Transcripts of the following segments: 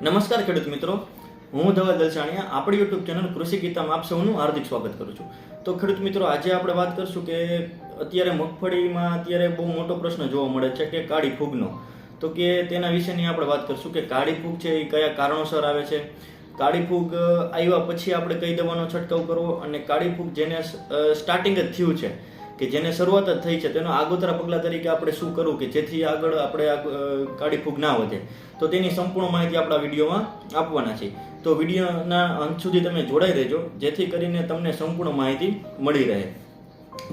નમસ્કાર ખેડૂત મિત્રો. હું ધવલ દલસાણીયા, આપણી યુટ્યુબ ચેનલ કૃષિ ગીતામાં આપ સૌનું હાર્દિક સ્વાગત કરું છું. તો ખેડૂત મિત્રો, આજે આપણે વાત કરશું કે અત્યારે મગફળીમાં અત્યારે બહુ મોટો પ્રશ્ન જોવા મળે છે કે કાળી ફૂગનો. તો કે તેના વિશેની આપણે વાત કરશું કે કાળી ફૂગ છે એ કયા કારણોસર આવે છે? કાળી ફૂગ આવ્યા પછી આપણે કઈ દવાનો છંટકાવ કરવો અને કાળી ફૂગ જેને સ્ટાર્ટિંગ જ થયું છે કે જેને શરૂઆત જ થઈ છે, તેનો આગોતરા પગલા તરીકે આપણે શું કરવું કે જેથી આગળ આપણે કાળી ફૂગ ના વધે. તો તેની સંપૂર્ણ માહિતી આપણા વિડીયોમાં આપવાના છે. તો વિડીયોના અંત સુધી તમે જોડાઈ રહેજો, જેથી કરીને તમને સંપૂર્ણ માહિતી મળી રહે.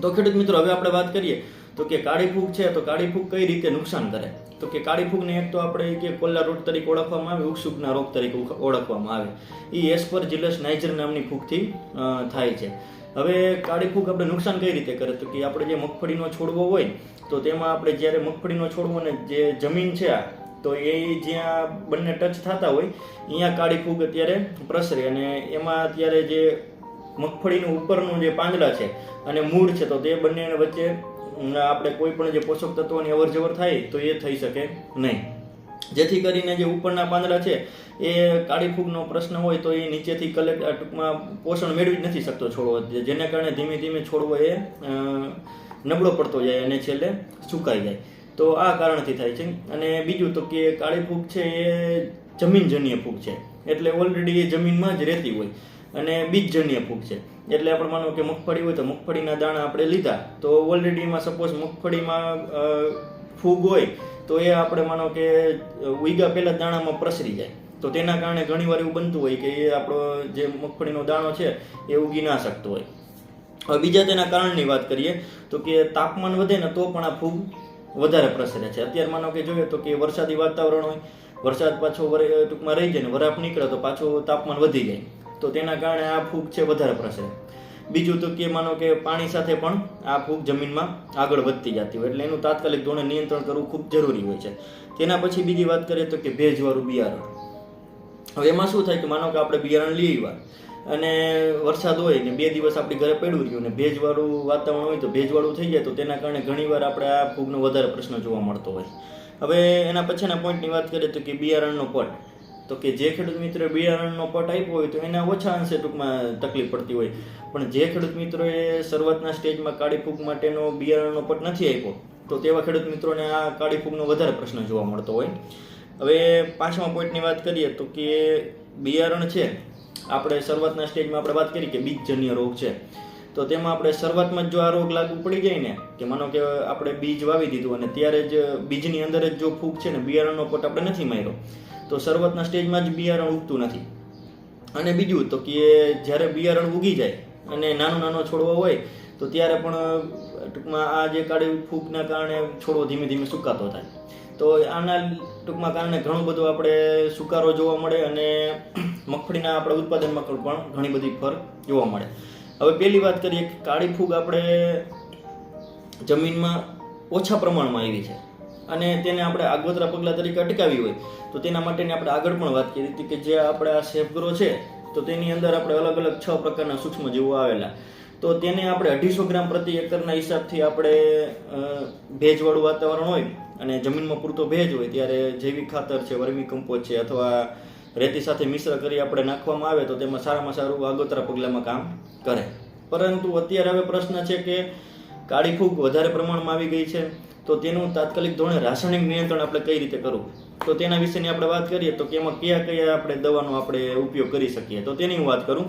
તો ખેડૂત મિત્રો, હવે આપણે વાત કરીએ તો કે કાળી ફૂગ છે, તો કાળી ફૂગ કઈ રીતે નુકસાન કરે? તો કે કાળી ફૂગને એક તો આપણે કે કોલ્લા રોગ તરીકે ઓળખવામાં આવે, ઉકસુકના રોગ તરીકે ઓળખવામાં આવે. એ એસ્પર જીલસ નાઇજર નામની ફૂગથી થાય છે. હવે કાળી ફૂગ આપણે નુકસાન કઈ રીતે કરે? તો કે આપણે જે મગફળીનો છોડવો હોય, તો તેમાં આપણે જ્યારે મગફળીનો છોડવો ને જે જમીન છે આ, તો એ જ્યાં બંને ટચ થતા હોય અહીંયા કાળી ફૂગ અત્યારે પ્રસરે અને એમાં અત્યારે જે મગફળીનું ઉપરનું જે પાંદડા છે અને મૂળ છે, તો તે બંને વચ્ચે આપણે કોઈ પણ જે પોષક તત્વોની અવર જવર થાય તો એ થઈ શકે નહીં. જેથી કરીને જે ઉપરના પાંદડા છે, એ કાળી ફૂગનો પ્રશ્ન હોય તો એ નીચેથી કલેક્ટ ટૂંકમાં પોષણ મેળવી જ નથી શકતો છોડવો. જેને કારણે ધીમે ધીમે છોડવો એ નબળો પડતો જાય અને છેલ્લે સુકાઈ જાય. તો આ કારણથી થાય છે. અને બીજું તો કે કાળી ફૂગ છે એ જમીનજન્ય ફૂગ છે. એટલે ઓલરેડી એ જમીનમાં જ રહેતી હોય. અને બીજજન્ય ફૂગ છે. એટલે આપણે માનો કે મગફળી હોય તો મગફળીના દાણા આપણે લીધા. તો ઓલરેડી એમાં સપોઝ મગફળીમાં ફૂગ હોય, તો એ આપણે માનો કે ઉઈગા પહેલા દાણામાં પ્રસરી જાય. તો તેના કારણે ઘણીવાર એવું બનતું હોય કે એ આપણો જે મગફળીનો દાણો છે, એ ઉગી ના શકતો હોય. હવે બીજા તેના કારણની વાત કરીએ, તો કે તાપમાન વધે ને તો પણ આ ફૂગ વધારે પ્રસરે છે. અત્યારે માનો કે જોઈએ તો કે વરસાદી વાતાવરણ હોય, વરસાદ પાછો ટૂંકમાં રહી જાય ને વરાપ નીકળે તો પાછું તાપમાન વધી જાય. તો તેના કારણે આ ફૂગ છે વધારે પ્રસરે. બીજું તો કે માનો કે પાણી સાથે પણ આ ફૂગ જમીનમાં આગળ વધતી જતી હોય એટલે એનું તાત્કાલિક ધોરણે નિયંત્રણ કરવું ખૂબ જરૂરી હોય છે. તેના પછી બીજી વાત કરીએ તો કે ભેજવાળું બિયારણ. હવે એમાં શું થાય કે માનો કે આપણે બિયારણ લઈ આવ્યા અને વરસાદ હોય ને બે દિવસ આપણી ઘરે પડ્યું રહ્યું ને ભેજવાળું વાતાવરણ હોય તો ભેજવાળું થઈ જાય તો તેના કારણે ઘણીવાર આપણે આ ફૂગનો વધારે પ્રશ્ન જોવા મળતો હોય. હવે એના પછીના પોઈન્ટની વાત કરીએ તો કે બિયારણનો પટ. તો કે જે ખેડૂત મિત્રોએ બિયારણનો પટ આપ્યો હોય તો એના ઓછા અંશે ટૂંકમાં તકલીફ પડતી હોય. પણ જે ખેડૂત મિત્રોએ શરૂઆતના સ્ટેજમાં કાળી ફૂગ માટેનો બિયારણનો પટ નથી આપ્યો, તો તેવા ખેડૂત મિત્રોને આ કાળી ફૂગનો વધારે પ્રશ્ન જોવા મળતો હોય. હવે પાંચમા પોઈન્ટની વાત કરીએ તો કે બિયારણ છે. આપણે શરૂઆતના સ્ટેજમાં આપણે વાત કરી કે બીજજન્ય રોગ છે. તો તેમાં આપણે શરૂઆતમાં જ આ રોગ લાગુ પડી જાય ને, કે માનો કે આપણે બીજ વાવી દીધું અને ત્યારે જ બીજની અંદર જ જો ફૂગ છે ને બિયારણનો પટ આપણે નથી માર્યો. તો શરૂઆતના સ્ટેજમાં જ બિયારણ ઉગતું નથી. અને બીજું તો કે જ્યારે બિયારણ ઉગી જાય અને નાનો નાનો છોડવો હોય, તો ત્યારે પણ ટૂંકમાં આ જે કાળી ફૂગના કારણે છોડવો ધીમે ધીમે સુકાતો થાય. તો આના ટૂંકમાં કારણે ઘણું બધું આપણે સુકારો જોવા મળે અને મગફળીના આપણે ઉત્પાદનમાં પણ ઘણી બધી ફર જોવા મળે. હવે પહેલી વાત કરીએ કાળી ફૂગ આપણે જમીનમાં ઓછા પ્રમાણમાં આવી છે. અને તેને આપણે આગોતરા પગલાં તરીકે અટકાવી હોય, તો તેના માટેની આપણે આગળ પણ વાત કરી હતી કે જે આપણે આ સેફગ્રો છે, તો તેની અંદર આપણે અલગ અલગ છ પ્રકારના સૂક્ષ્મ જીવો આવેલા. તો તેને આપણે અઢીસો ગ્રામ પ્રતિ એકરના હિસાબથી આપણે ભેજવાળું વાતાવરણ હોય અને જમીનમાં પૂરતો ભેજ હોય, ત્યારે જૈવિક ખાતર છે, વર્મી કમ્પોઝ છે અથવા રેતી સાથે મિશ્ર કરી આપણે નાખવામાં આવે, તો તેમાં સારામાં સારું આગોતરા પગલામાં કામ કરે. પરંતુ અત્યારે હવે પ્રશ્ન છે કે કાળી ફૂગ વધારે પ્રમાણમાં આવી ગઈ છે, તો તેનું તાત્કાલિક ધોરણે રાસાયણિક નિયંત્રણ આપણે કઈ રીતે કરવું? તો તેના વિશેની આપણે વાત કરીએ તો કે એમાં કયા કયા આપણે દવાનો આપણે ઉપયોગ કરી શકીએ? તો તેની હું વાત કરું.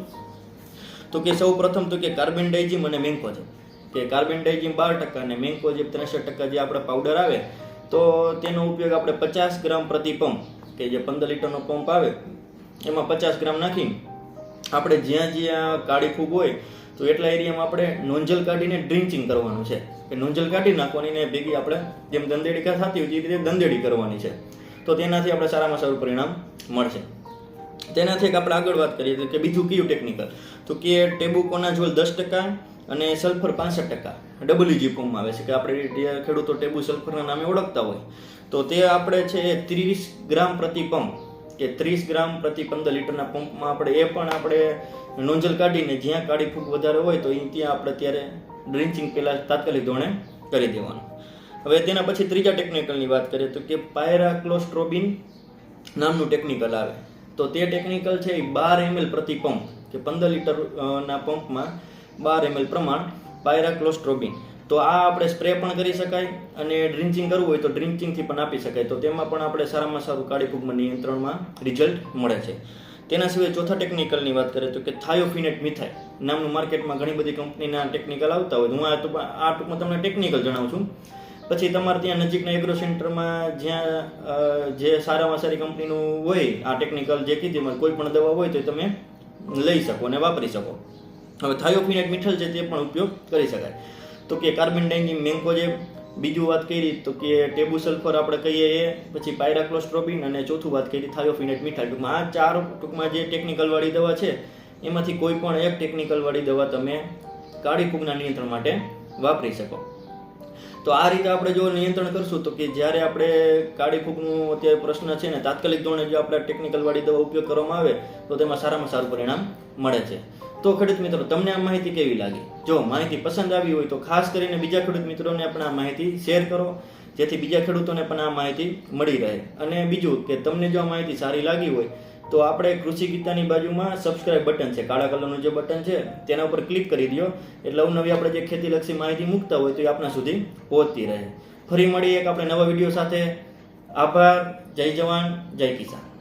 તો કે સૌ પ્રથમ તો કે કાર્બન ડાયજીમ અને મેન્કોજેબ કે કાર્બન ડાયજીમ બાર ટકા અને મેન્કોજેબ ત્રેસઠ ટકા જે આપણે પાવડર આવે, તો તેનો ઉપયોગ આપણે પચાસ ગ્રામ પ્રતિ પંપ, કે જે પંદર લીટરનો પંપ આવે, એમાં પચાસ ગ્રામ નાખી આપણે જ્યાં જ્યાં કાળી ફૂગ હોય તો એટલા એરિયામાં આપણે નોંજલ કાઢીને ડ્રિંચિંગ કરવાનું છે. કે નોંજલ કાઢી નાખવાની ને ભેગી આપણે જેમ દંદેડી કા થતી હોય એ રીતે દંદેડી કરવાની છે. તો તેનાથી આપણે સારામાં સારું પરિણામ મળશે. તેનાથી એક આપણે આગળ વાત કરીએ કે બીજું કયું ટેકનિકલ તો કે ટેબુકોનાઝોલ દસ ટકા અને સલ્ફર પાસઠ ટકા. ડબલ્યુજી ફોર્મમાં આવે છે, કે આપણે ખેડૂતો ટેબુ સલ્ફરના નામે ઓળખતા હોય. તો તે આપણે છે ત્રીસ ગ્રામ પ્રતિ પંપ. કે ત્રીસ ગ્રામ પ્રતિ પંદર લીટરના પંપમાં આપણે એ પણ આપણે નોંજલ કાઢીને જ્યાં કાળી ફૂગ વધારે હોય તો ત્યાં આપણે ત્યારે ડ્રિન્ચિંગ પહેલાં તાત્કાલિક ધોરણે કરી દેવાનું. હવે તેના પછી ત્રીજા ટેકનિકલની વાત કરીએ તો કે પાયરાક્લોસ્ટ્રોબિન નામનું ટેકનિકલ આવે. તો તે ટેકનિકલ છે એ બાર એમએલ પ્રતિ પંપ, કે પંદર લીટરના પંપમાં બાર એમએલ પ્રમાણ પાયરાક્લોસ્ટ્રોબિન. તો આ આપણે સ્પ્રે પણ કરી શકાય અને ડ્રિન્ચિંગ કરવું હોય તો ડ્રિન્ચિંગથી પણ આપી શકાય. તો તેમાં પણ આપણે સારામાં સારું કાળી ફૂગમાં નિયંત્રણમાં રિઝલ્ટ મળે છે. તેના સિવાય ચોથા ટેકનિકલની વાત કરીએ તો કે થાયોફિનેટ મિથાઈ નામનું માર્કેટમાં ઘણી બધી કંપનીના ટેકનિકલ આવતા હોય. હું આ ટૂંકમાં આ ટૂંકમાં તમને ટેકનિકલ જણાવું છું. પછી તમારે ત્યાં નજીકના એગ્રો સેન્ટરમાં જ્યાં જે સારામાં સારી કંપનીનું હોય, આ ટેકનિકલ જે કીધી કોઈ પણ દવા હોય તો તમે લઈ શકો અને વાપરી શકો. હવે થાયોફિનેટ મિથલ છે તે પણ ઉપયોગ કરી શકાય. તો કે કાર્બન ડાઇંગી મેન્કોજેબ બીજું વાત કરી, તો કે ટેબુ સલ્ફર આપણે કહીએ એ, પછી પાયરાક્લોસ્ટ્રોબિન અને ચોથું વાત કરી, થાયોફિનેટ મિથાઇલ. ટૂંકમાં આ ચાર ટૂંકમાં જે ટેકનિકલ વાળી દવા છે, એમાંથી કોઈ પણ એક ટેકનિકલ વાળી દવા તમે કાળી ફૂગના નિયંત્રણ માટે વાપરી શકો. તો આ રીતે આપણે જો નિયંત્રણ કરશું, તો કે જ્યારે આપણે કાળી ફૂગનું અત્યારે પ્રશ્ન છે ને, તાત્કાલિક ધોરણે જો આપણે ટેકનિકલ વાળી દવા ઉપયોગ કરવામાં આવે, તો તેમાં સારામાં સારું પરિણામ મળે છે. તો ખેડૂત મિત્રો, તમને આ માહિતી કેવી લાગી? જો માહિતી પસંદ આવી હોય તો ખાસ કરીને બીજા ખેડૂત મિત્રોને પણ આ માહિતી શેર કરો, જેથી બીજા ખેડૂતોને પણ આ માહિતી મળી રહે. અને બીજું કે તમને જો આ માહિતી સારી લાગી હોય, તો આપણે કૃષિ ગીતાની બાજુમાં સબસ્ક્રાઇબ બટન છે. કાળા કલરનું જે બટન છે, તેના ઉપર ક્લિક કરી દો એટલે અવનવી આપણે જે ખેતીલક્ષી માહિતી મૂકતા હોય, તો એ આપણા સુધી પહોંચતી રહે. ફરી મળીએ એક આપણે નવા વીડિયો સાથે. આભાર. જય જવાન. જય કિસાન.